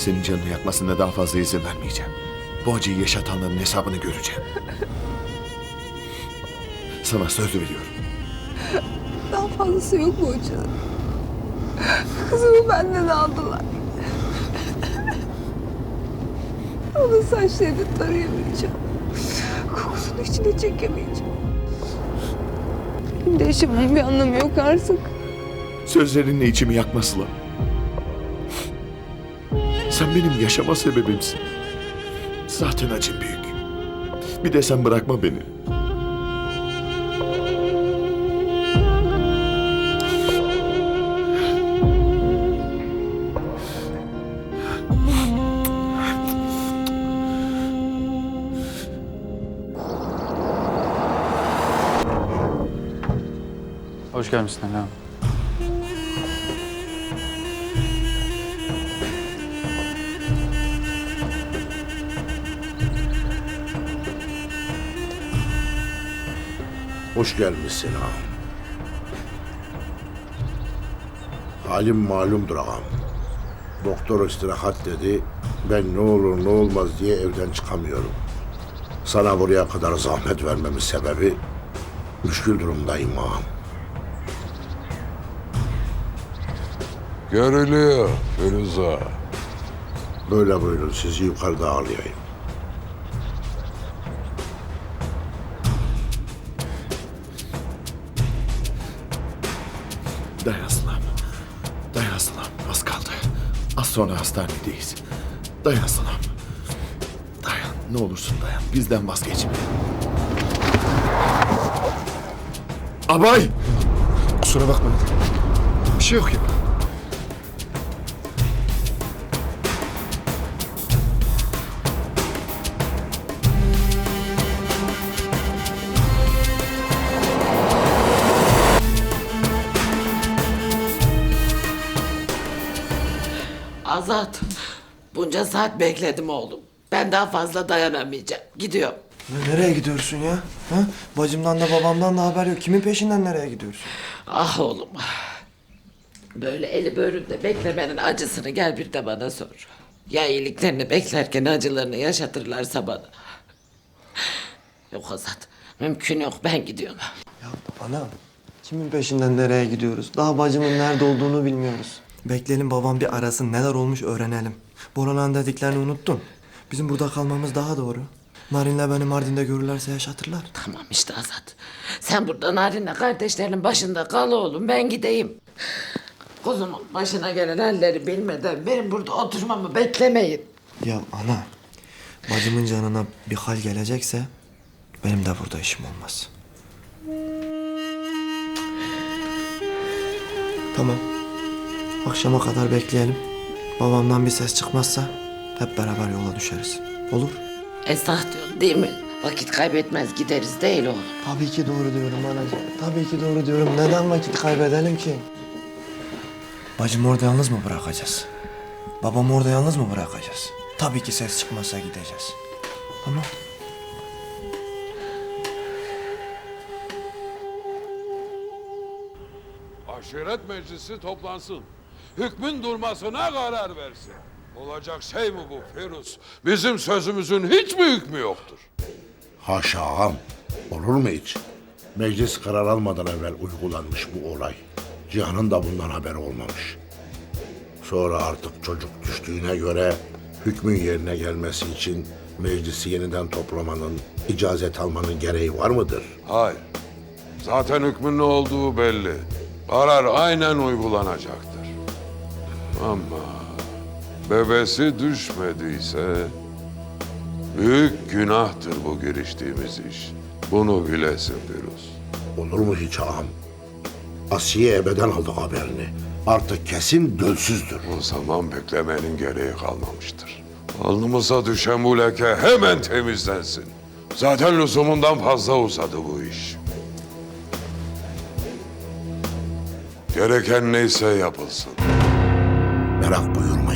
Annesinin canını yakmasına daha fazla izin vermeyeceğim. Bu acıyı yaşatanların hesabını göreceğim. Sana söz veriyorum. Daha fazlası yok mu hocam? Kızımı benden aldılar. Onun saçlarını tarayamayacağım. Kokusunu içine çekemeyeceğim. Benim de yaşamamın bir anlamı yok artık. Sözlerinle içimi yakma Sıla. Sen benim yaşama sebebimsin. Zaten acım büyük. Bir de sen bırakma beni. Hoş gelmişsin Ela. Hoş gelmişsin ağam. Halim malumdur ağam. Doktor istirahat dedi. Ben ne olur ne olmaz diye evden çıkamıyorum. Sana buraya kadar zahmet vermemin sebebi müşkül durumdayım ağam. Görülüyor Firuze. Böyle buyurun sizi yukarıda ağırlayayım. Dayan Sıla'm. Dayan Sıla'm. Az kaldı. Az sonra hastanedeyiz. Dayan Sıla'm. Dayan. Ne olursun dayan. Bizden vazgeçme. Abay! Kusura bakma. Bir şey yok ya. Azat, bunca saat bekledim oğlum. Ben daha fazla dayanamayacağım. Gidiyorum. Nereye gidiyorsun ya? Ha? Bacımdan da babamdan da haber yok. Kimin peşinden nereye gidiyorsun? Ah oğlum. Böyle eli böğründe beklemenin acısını gel bir de bana sor. Ya iyiliklerini beklerken acılarını yaşatırlarsa bana. Yok Azat, mümkün yok ben gidiyorum. Ya ana, kimin peşinden nereye gidiyoruz? Daha bacımın nerede olduğunu bilmiyoruz. Bekleyelim babam bir arasın neler olmuş öğrenelim. Boran'ın dediklerini unuttun. Bizim burada kalmamız daha doğru. Narin'le beni Mardin'de görürlerse yaşatırlar. Tamam işte Azat. Sen burada Narin'le kardeşlerin başında kal oğlum ben gideyim. Kuzumun başına gelen halleri bilmeden benim burada oturmamı beklemeyin. Ya ana, bacımın canına bir hal gelecekse benim de burada işim olmaz. Tamam. Akşama kadar bekleyelim. Babamdan bir ses çıkmazsa hep beraber yola düşeriz. Olur? Esah diyorsun değil mi? Vakit kaybetmez gideriz değil oğlum. Tabii ki doğru diyorum anacığım. Tabii ki doğru diyorum. Neden vakit kaybedelim ki? Bacımı orada yalnız mı bırakacağız? Babamı orada yalnız mı bırakacağız? Tabii ki ses çıkmazsa gideceğiz. Tamam. Aşiret meclisi toplansın. Hükmün durmasına karar versin. Olacak şey mi bu Firuz? Bizim sözümüzün hiç mi hükmü yoktur? Haşa ağam. Olur mu hiç? Meclis karar almadan evvel uygulanmış bu olay. Cihan'ın da bundan haberi olmamış. Sonra artık çocuk düştüğüne göre hükmün yerine gelmesi için meclisi yeniden toplamanın, icazet almanın gereği var mıdır? Hayır. Zaten hükmün ne olduğu belli. Karar aynen uygulanacaktır. Ama bebesi düşmediyse büyük günahtır bu giriştiğimiz iş. Bunu bilesin Firuz. Olur mu hiç ağam? Asiye ebeden aldık haberini. Artık kesin dölsüzdür. O zaman beklemenin gereği kalmamıştır. Alnımıza düşen bu leke hemen temizlensin. Zaten lüzumundan fazla uzadı bu iş. Gereken neyse yapılsın ferah buyurmuş.